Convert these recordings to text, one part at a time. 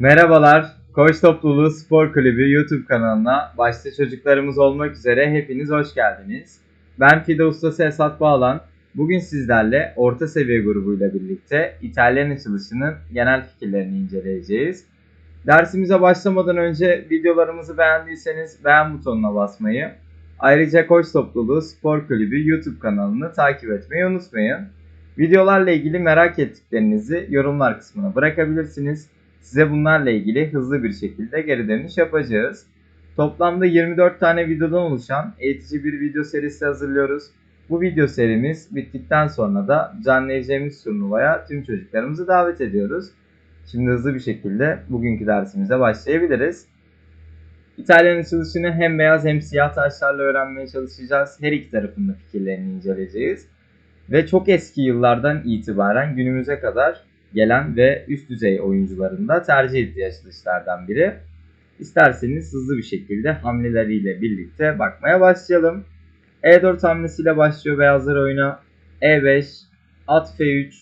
Merhabalar, Koç Topluluğu Spor Kulübü YouTube kanalına başta çocuklarımız olmak üzere hepiniz hoş geldiniz. Ben Fide Ustası Esat Bağlan. Bugün sizlerle orta seviye grubuyla birlikte İtalyan açılışının genel fikirlerini inceleyeceğiz. Dersimize başlamadan önce videolarımızı beğendiyseniz beğen butonuna basmayı, ayrıca Koç Topluluğu Spor Kulübü YouTube kanalını takip etmeyi unutmayın. Videolarla ilgili merak ettiklerinizi yorumlar kısmına bırakabilirsiniz. Size bunlarla ilgili hızlı bir şekilde geri dönüş yapacağız. Toplamda 24 tane videodan oluşan eğitici bir video serisi hazırlıyoruz. Bu video serimiz bittikten sonra da düzenleyeceğimiz turnuvaya tüm çocuklarımızı davet ediyoruz. Şimdi hızlı bir şekilde bugünkü dersimize başlayabiliriz. İtalyan açılışını hem beyaz hem siyah taşlarla öğrenmeye çalışacağız. Her iki tarafın da fikirlerini inceleyeceğiz. Ve çok eski yıllardan itibaren günümüze kadar gelen ve üst düzey oyuncuların da tercih ettiği açılışlardan biri. İsterseniz hızlı bir şekilde hamleleriyle birlikte bakmaya başlayalım. E4 hamlesiyle başlıyor beyazlar oyuna. E5, at F3,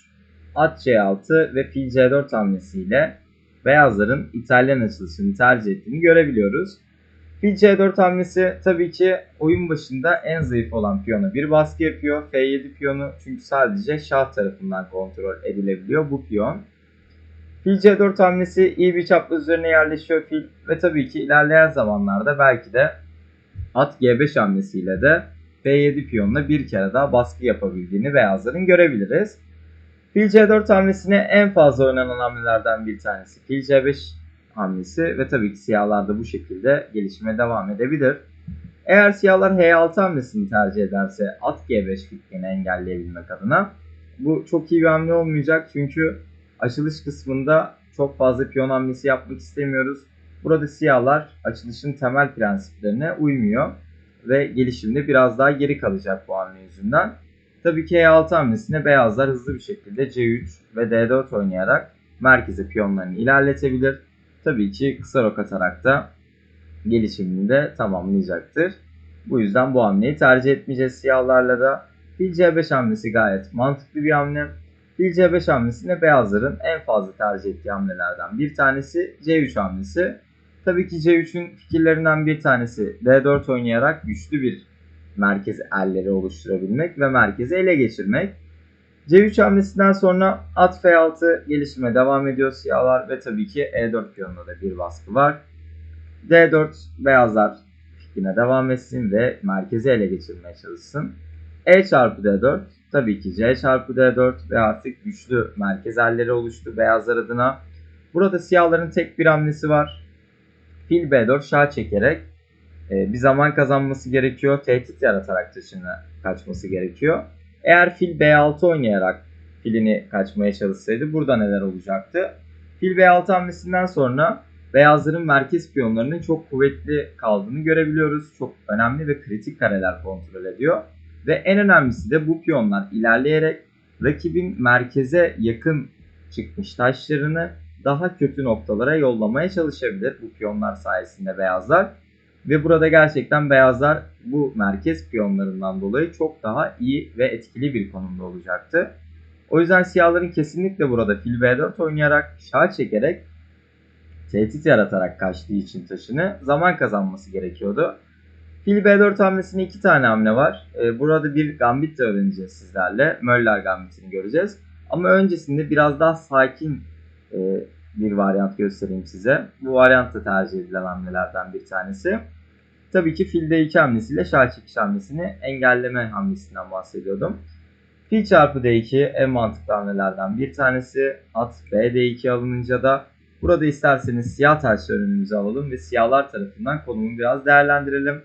at C6 ve fil C4 hamlesiyle beyazların İtalyan açılışını tercih ettiğini görebiliyoruz. Fil C4 hamlesi tabii ki oyun başında en zayıf olan piyona bir baskı yapıyor. F7 piyonu çünkü sadece şah tarafından kontrol edilebiliyor bu piyon. Fil C4 hamlesi iyi bir çapraz üzerine yerleşiyor fil ve tabii ki ilerleyen zamanlarda belki de at G5 hamlesiyle de F7 piyonuna bir kere daha baskı yapabildiğini beyazların görebiliriz. Fil C4 hamlesine en fazla oynanan hamlelerden bir tanesi fil C5 hamlesi ve tabii ki siyahlar da bu şekilde gelişime devam edebilir. Eğer siyahlar H6 hamlesini tercih ederse at G5 fikrini engelleyebilmek adına bu çok iyi bir hamle olmayacak çünkü açılış kısmında çok fazla piyon hamlesi yapmak istemiyoruz. Burada siyahlar açılışın temel prensiplerine uymuyor ve gelişimde biraz daha geri kalacak bu hamle yüzünden. Tabii ki E6 hamlesine beyazlar hızlı bir şekilde C3 ve D4 oynayarak merkeze piyonlarını ilerletebilir. Tabii ki kısa rok atarak da gelişimini de tamamlayacaktır. Bu yüzden bu hamleyi tercih etmeyeceğiz siyahlarla da. Fil C5 hamlesi gayet mantıklı bir hamle. Fil C5 hamlesine beyazların en fazla tercih ettiği hamlelerden bir tanesi C3 hamlesi. Tabii ki C3'ün fikirlerinden bir tanesi D4 oynayarak güçlü bir merkez elleri oluşturabilmek ve merkezi ele geçirmek. C3 hamlesinden sonra at F6 gelişime devam ediyor siyahlar ve tabii ki E4 piyonunda da bir baskı var. D4 beyazlar fikrine devam etsin ve merkezi ele geçirmeye çalışsın. E çarpı D4 tabii ki C çarpı D4 ve artık güçlü merkez elleri oluştu beyazlar adına. Burada siyahların tek bir hamlesi var. Fil B4 şah çekerek e, bir zaman kazanması gerekiyor. Tehdit yaratarak taşını kaçması gerekiyor. Eğer fil B6 oynayarak filini kaçmaya çalışsaydı burada neler olacaktı? Fil B6 hamlesinden sonra beyazların merkez piyonlarının çok kuvvetli kaldığını görebiliyoruz. Çok önemli ve kritik kareler kontrol ediyor. Ve en önemlisi de bu piyonlar ilerleyerek rakibin merkeze yakın çıkmış taşlarını daha kötü noktalara yollamaya çalışabilir bu piyonlar sayesinde beyazlar. Ve burada gerçekten beyazlar bu merkez piyonlarından dolayı çok daha iyi ve etkili bir konumda olacaktı. O yüzden siyahların kesinlikle burada fil b4 oynayarak şah çekerek tehdit yaratarak kaçtığı için taşını zaman kazanması gerekiyordu. Fil b4 hamlesinde iki tane hamle var. Ee, burada bir gambit de öğreneceğiz sizlerle. Möller gambitini göreceğiz. Ama öncesinde biraz daha sakin e, bir varyant göstereyim size. Bu varyant da tercih edilen hamlelerden bir tanesi. Tabii ki fil D2 hamlesiyle şah çekiş hamlesini engelleme hamlesinden bahsediyordum. Fil çarpı D2 en mantıklı hamlelerden bir tanesi. At B D2 alınınca da burada isterseniz siyah taşları önümüze alalım ve siyahlar tarafından konumu biraz değerlendirelim.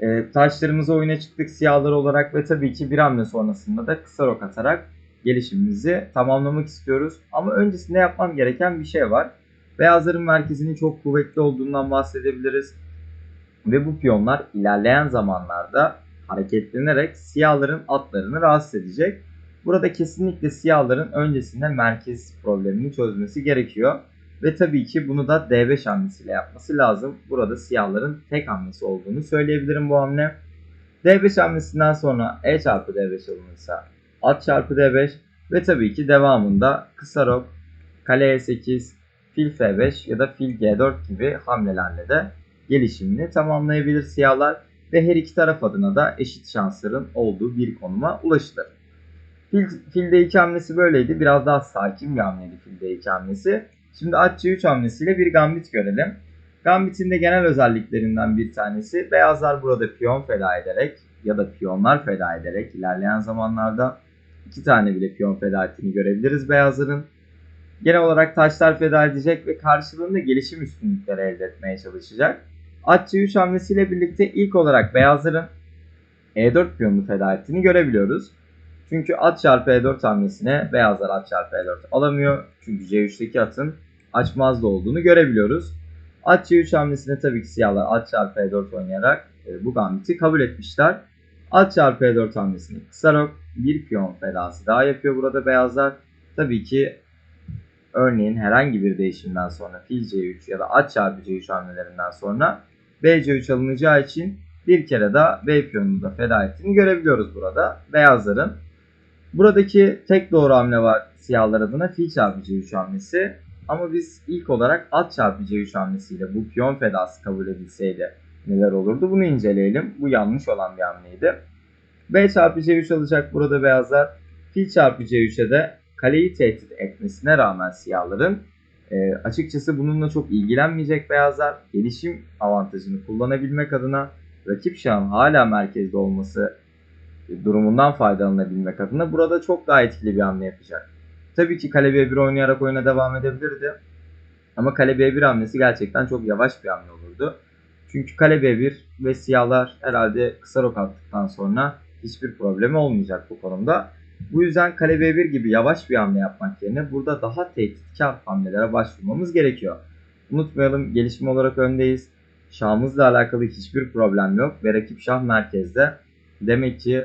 E, taşlarımızı oyuna çıktık siyahlar olarak ve tabii ki bir hamle sonrasında da kısa rok atarak gelişimimizi tamamlamak istiyoruz. Ama öncesinde yapmam gereken bir şey var. Beyazların merkezinin çok kuvvetli olduğundan bahsedebiliriz. Ve bu piyonlar ilerleyen zamanlarda hareketlenerek siyahların atlarını rahatsız edecek. Burada kesinlikle siyahların öncesinde merkez problemini çözmesi gerekiyor. Ve tabii ki bunu da D5 hamlesiyle yapması lazım. Burada siyahların tek hamlesi olduğunu söyleyebilirim bu hamle. D5 hamlesinden sonra E çarpı D5 alınırsa at çarpı D5 ve tabii ki devamında kısa rok, kale E8, fil F5 ya da fil G4 gibi hamlelerle de gelişimini tamamlayabilir siyahlar ve her iki taraf adına da eşit şansların olduğu bir konuma ulaşılır. Fil, fil D2 hamlesi böyleydi. Biraz daha sakin bir hamleydi fil D2 hamlesi. Şimdi at C3 hamlesiyle bir gambit görelim. Gambit'in de genel özelliklerinden bir tanesi beyazlar burada piyon feda ederek ya da piyonlar feda ederek ilerleyen zamanlarda iki tane bile piyon feda ettiğini görebiliriz beyazların. Genel olarak taşlar feda edecek ve karşılığında gelişim üstünlükleri elde etmeye çalışacak. At C3 hamlesiyle birlikte ilk olarak beyazların E4 piyonunu feda ettiğini görebiliyoruz. Çünkü at çarpı E4 hamlesine beyazlar at çarpı E4 alamıyor. Çünkü C3'teki atın açmazda olduğunu görebiliyoruz. At C3 hamlesine tabii ki siyahlar at çarpı E4 oynayarak e, bu gambiti kabul etmişler. At çarpı E4 hamlesini kısa rok bir piyon fedası daha yapıyor burada beyazlar. Tabii ki örneğin herhangi bir değişimden sonra fil C3 ya da at çarpı C3 hamlelerinden sonra B C3 alınacağı için bir kere daha B piyonunu da feda ettiğini görebiliyoruz burada. Beyazların Buradaki tek doğru hamle var siyahlar adına fil çarpı C3 hamlesi. Ama biz ilk olarak at çarpı C3 hamlesiyle bu piyon fedası kabul edilseydi neler olurdu bunu inceleyelim. Bu yanlış olan bir hamleydi. B çarpı C3 alacak burada beyazlar. Fil çarpı C3'e de kaleyi tehdit etmesine rağmen siyahların e, açıkçası bununla çok ilgilenmeyecek beyazlar. Gelişim avantajını kullanabilmek adına rakip şahın hala merkezde olması durumundan faydalanabilmek adına burada çok daha etkili bir hamle yapacak. Tabii ki kale B1 oynayarak oyuna devam edebilirdi. Ama kale B1 hamlesi gerçekten çok yavaş bir hamle olurdu. Çünkü kale B1 ve siyahlar herhalde kısa rok attıktan sonra hiçbir problemi olmayacak bu konumda. Bu yüzden kale B1 gibi yavaş bir hamle yapmak yerine burada daha tehditkar hamlelere başvurmamız gerekiyor. Unutmayalım gelişim olarak öndeyiz. Şahımızla alakalı hiçbir problem yok ve rakip şah merkezde. Demek ki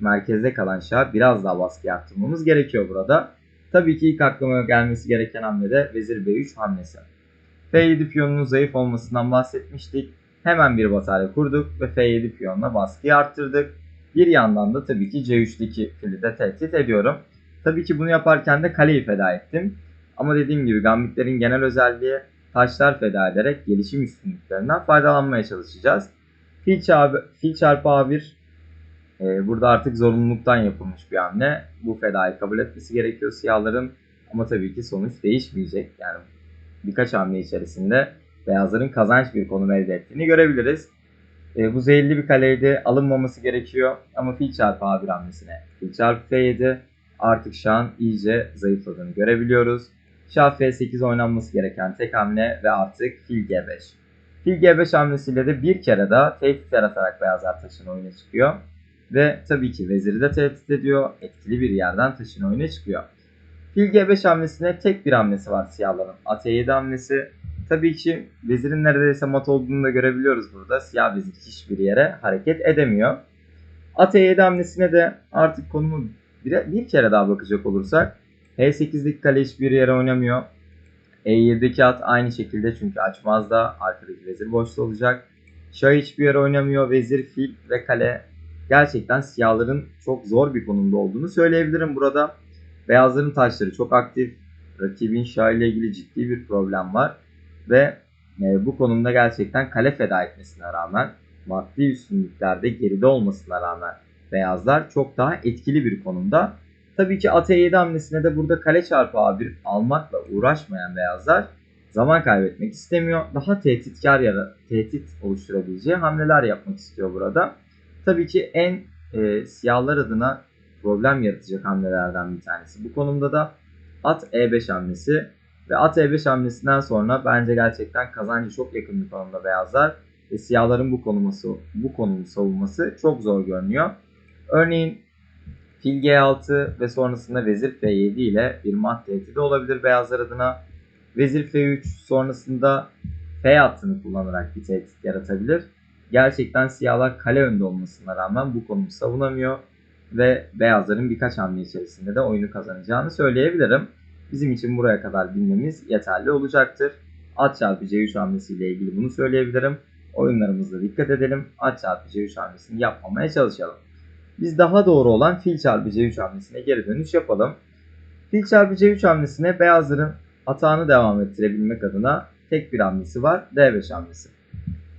merkezde kalan şah biraz daha baskı arttırmamız gerekiyor burada. Tabii ki ilk aklıma gelmesi gereken hamle de vezir b3 hamlesi. F7 piyonunun zayıf olmasından bahsetmiştik. Hemen bir batarya kurduk ve F7 piyonuna baskıyı arttırdık. Bir yandan da tabii ki C3'teki fili de tehdit ediyorum. Tabii ki bunu yaparken de kaleyi feda ettim. Ama dediğim gibi gambitlerin genel özelliği taşlar feda ederek gelişim üstünlüklerinden faydalanmaya çalışacağız. Fil, çarpı, fil çarpı A1 e, burada artık zorunluluktan yapılmış bir hamle. Bu fedayı kabul etmesi gerekiyor siyahların. Ama tabii ki sonuç değişmeyecek. Yani birkaç hamle içerisinde beyazların kazanç bir konum elde ettiğini görebiliriz. E, bu zehirli bir kaleydi. Alınmaması gerekiyor. Ama fil çarpı A1 hamlesine fil çarpı F7 artık şahın iyice zayıfladığını görebiliyoruz. Şah F8 oynanması gereken tek hamle ve artık fil G5. Fil G5 hamlesiyle de bir kere daha tehdit yaratarak beyazlar taşın oyuna çıkıyor. Ve tabii ki veziri de tehdit ediyor. Etkili bir yerden taşın oyuna çıkıyor. Fil G5 hamlesine tek bir hamlesi var siyahların. At E7 hamlesi. Tabii ki vezirin neredeyse mat olduğunu da görebiliyoruz burada. Siyah vezir hiçbir yere hareket edemiyor. At E7 hamlesine de artık konumu bir, bir kere daha bakacak olursak. H8'lik kale hiçbir yere oynamıyor. E7'deki at aynı şekilde çünkü açmazda arkadaki vezir boşta olacak. Şah hiçbir yere oynamıyor. Vezir, fil ve kale gerçekten siyahların çok zor bir konumda olduğunu söyleyebilirim burada. Beyazların taşları çok aktif. Rakibin şah ile ilgili ciddi bir problem var. Ve e, bu konumda gerçekten kale feda etmesine rağmen maddi üstünlüklerde geride olmasına rağmen beyazlar çok daha etkili bir konumda. Tabii ki at E7 hamlesine de burada kale çarpı A1 almakla uğraşmayan beyazlar zaman kaybetmek istemiyor. Daha tehditkar ya da tehdit oluşturabileceği hamleler yapmak istiyor burada. Tabii ki en e, siyahlar adına problem yaratacak hamlelerden bir tanesi. Bu konumda da at E5 hamlesi ve at E5 hamlesinden sonra bence gerçekten kazancı çok yakın bir konumda beyazlar ve siyahların bu konumu bu konumu savunması çok zor görünüyor. Örneğin fil G6 ve sonrasında vezir F7 ile bir mat tehdidi olabilir beyazlar adına. Vezir F3 sonrasında F hattını kullanarak bir tehdit yaratabilir. Gerçekten siyahlar kale önde olmasına rağmen bu konumu savunamıyor ve beyazların birkaç hamle içerisinde de oyunu kazanacağını söyleyebilirim. Bizim için buraya kadar bilmemiz yeterli olacaktır. At çarpı C3 hamlesiyle ilgili bunu söyleyebilirim. Oyunlarımızda dikkat edelim. At çarpı C3 hamlesini yapmamaya çalışalım. Biz daha doğru olan fil çarpı C3 hamlesine geri dönüş yapalım. Fil çarpı C3 hamlesine beyazların atağını devam ettirebilmek adına tek bir hamlesi var. D5 hamlesi.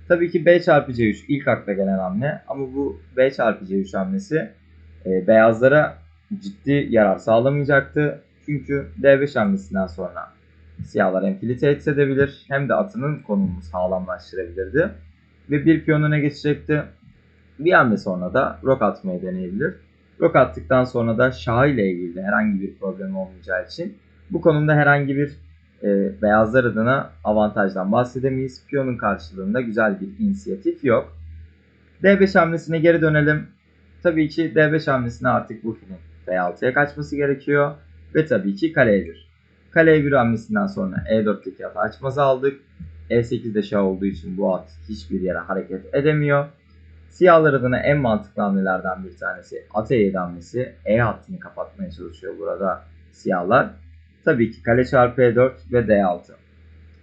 Tabii ki B çarpı C3 ilk akla gelen hamle ama bu B çarpı C3 hamlesi e, beyazlara ciddi yarar sağlamayacaktı. Çünkü D5 hamlesinden sonra siyahlar hem fili tehdit edebilir hem de atının konumunu sağlamlaştırabilirdi. Ve bir piyon öne geçecekti. Bir hamle sonra da rok atmayı deneyebilir. Rok attıktan sonra da şah ile ilgili herhangi bir problem olmayacağı için bu konumda herhangi bir e, beyazlar adına avantajdan bahsedemeyiz. Piyonun karşılığında güzel bir inisiyatif yok. D5 hamlesine geri dönelim. Tabii ki D5 hamlesine artık bu filin D6'ya kaçması gerekiyor. Ve tabii ki kale E1. Kale E1 hamlesinden sonra E4'teki atı açmazı aldık. E8'de şah olduğu için bu at hiçbir yere hareket edemiyor. Siyahlar adına en mantıklı hamlelerden bir tanesi at E7 hamlesi. E hattını kapatmaya çalışıyor burada siyahlar. Tabii ki kale çarpı E4 ve D6.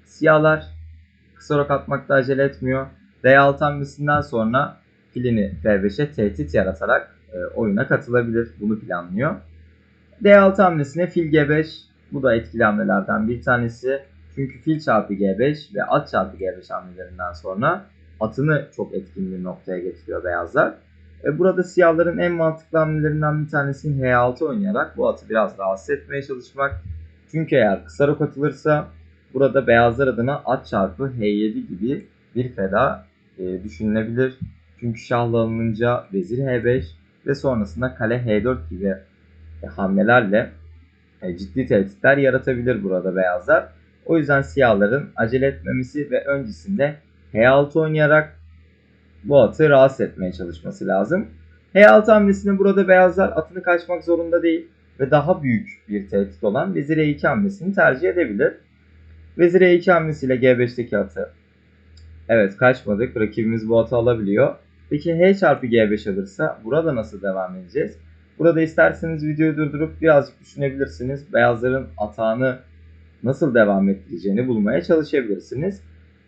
Siyahlar kısa rok atmakta acele etmiyor. D6 hamlesinden sonra filini F5'e tehdit yaratarak e, oyuna katılabilir. Bunu planlıyor. D6 hamlesine fil G5. Bu da etkili hamlelerden bir tanesi. Çünkü fil çarpı G5 ve at çarpı G5 hamlelerinden sonra atını çok etkin bir noktaya getiriyor beyazlar. E, burada siyahların en mantıklı hamlelerinden bir tanesi H6 oynayarak bu atı biraz rahatsız etmeye çalışmak. Çünkü eğer kısa rok atılırsa burada beyazlar adına at çarpı H7 gibi bir feda e, düşünülebilir. Çünkü şahla alınınca vezir H5 ve sonrasında kale H4 gibi hamlelerle e, ciddi tehditler yaratabilir burada beyazlar. O yüzden siyahların acele etmemesi ve öncesinde H6 oynayarak bu atı rahatsız etmeye çalışması lazım. H6 hamlesinde burada beyazlar atını kaçmak zorunda değil ve daha büyük bir tehdit olan Vezir E2 hamlesini tercih edebilir. Vezir E2 hamlesiyle G5'teki atı evet kaçmadık. Rakibimiz bu atı alabiliyor. Peki H çarpı G5 alırsa burada nasıl devam edeceğiz? Burada isterseniz videoyu durdurup birazcık düşünebilirsiniz. Beyazların atağını nasıl devam ettireceğini bulmaya çalışabilirsiniz.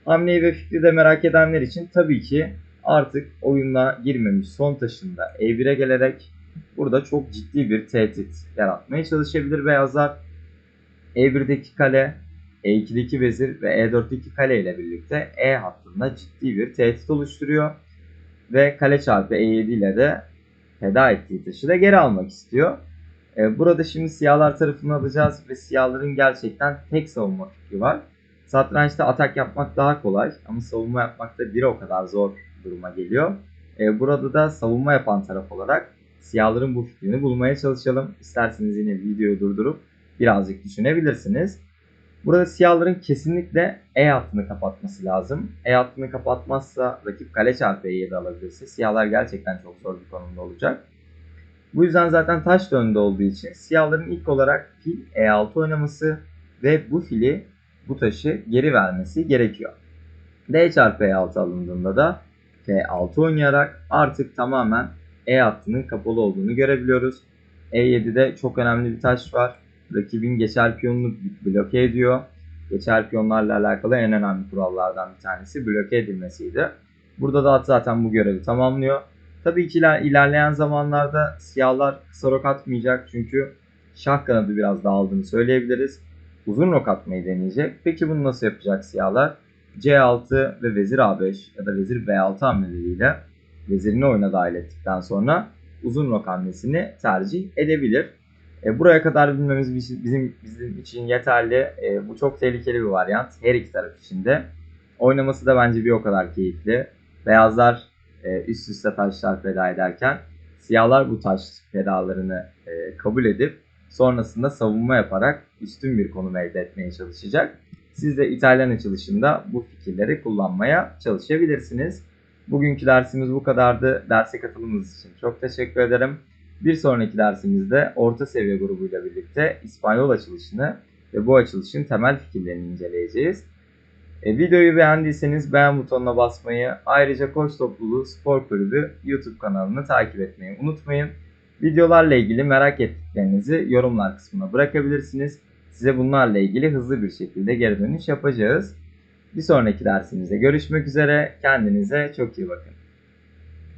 Hamleyi ve fikri de merak edenler için tabii ki artık oyuna girmemiş son taşında E1'e gelerek burada çok ciddi bir tehdit yaratmaya çalışabilir beyazlar. E1'deki kale, E2'deki vezir ve E4'teki kale ile birlikte E hattında ciddi bir tehdit oluşturuyor. Ve kale çarpı E7 ile de feda ettiği taşı da geri almak istiyor. Ee, burada şimdi siyahlar tarafını alacağız ve siyahların gerçekten tek savunma fikri var. Satrançta atak yapmak daha kolay ama savunma yapmak da bir o kadar zor duruma geliyor. Ee, burada da savunma yapan taraf olarak siyahların bu fikrini bulmaya çalışalım. İsterseniz yine videoyu durdurup birazcık düşünebilirsiniz. Burada siyahların kesinlikle E hattını kapatması lazım. E hattını kapatmazsa rakip kale çarpı E7 alabilirse siyahlar gerçekten çok zor bir konumda olacak. Bu yüzden zaten taş da önde olduğu için siyahların ilk olarak fil E6 oynaması ve bu fili bu taşı geri vermesi gerekiyor. D çarpı E6 alındığında da F6 oynayarak artık tamamen E hattının kapalı olduğunu görebiliyoruz. E7'de çok önemli bir taş var. Rakibin geçer piyonunu bloke ediyor. Geçer piyonlarla alakalı en önemli kurallardan bir tanesi bloke edilmesiydi. Burada da at zaten bu görevi tamamlıyor. Tabii ki ilerleyen zamanlarda siyahlar kısa rok atmayacak çünkü şah kanadı biraz dağıldığını söyleyebiliriz. Uzun rok atmayı deneyecek. Peki bunu nasıl yapacak siyahlar? C6 ve vezir A5 ya da vezir B6 hamleleriyle vezirini oyuna dahil ettikten sonra uzun rok hamlesini tercih edebilir. E, buraya kadar bilmemiz bizim bizim için yeterli. E, bu çok tehlikeli bir varyant her iki taraf için de. Oynaması da bence bir o kadar keyifli. Beyazlar e, üst üste taşlar feda ederken siyahlar bu taş fedalarını e, kabul edip sonrasında savunma yaparak üstün bir konum elde etmeye çalışacak. Siz de İtalyan açılışında bu fikirleri kullanmaya çalışabilirsiniz. Bugünkü dersimiz bu kadardı. Derse katılımınız için çok teşekkür ederim. Bir sonraki dersimizde orta seviye grubuyla birlikte İspanyol açılışını ve bu açılışın temel fikirlerini inceleyeceğiz. E, videoyu beğendiyseniz beğen butonuna basmayı, ayrıca Koç Topluluğu Spor Kulübü YouTube kanalını takip etmeyi unutmayın. Videolarla ilgili merak ettiklerinizi yorumlar kısmına bırakabilirsiniz. Size bunlarla ilgili hızlı bir şekilde geri dönüş yapacağız. Bir sonraki dersimizde görüşmek üzere. Kendinize çok iyi bakın.